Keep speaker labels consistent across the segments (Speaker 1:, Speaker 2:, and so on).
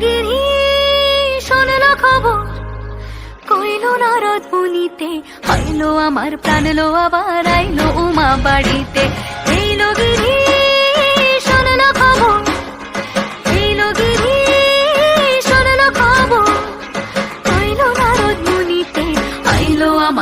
Speaker 1: গিরি শোনল খবর।
Speaker 2: কইল না রাত বুনিতে হইল আমার প্রাণ লো আবার, আইলো উমা বাড়িতে।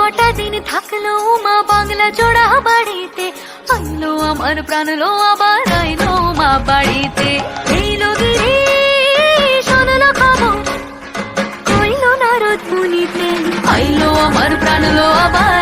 Speaker 2: কটা দিন থাকল মা বাংলা জোড়া বাড়িতে আইলো আমার প্রাণ লো আবার, আইলো মা বাড়িতে। এই লগিরে শোনলো খবর, কইলো নারদ মুনিতে, আইলো আমার প্রাণ লো আবার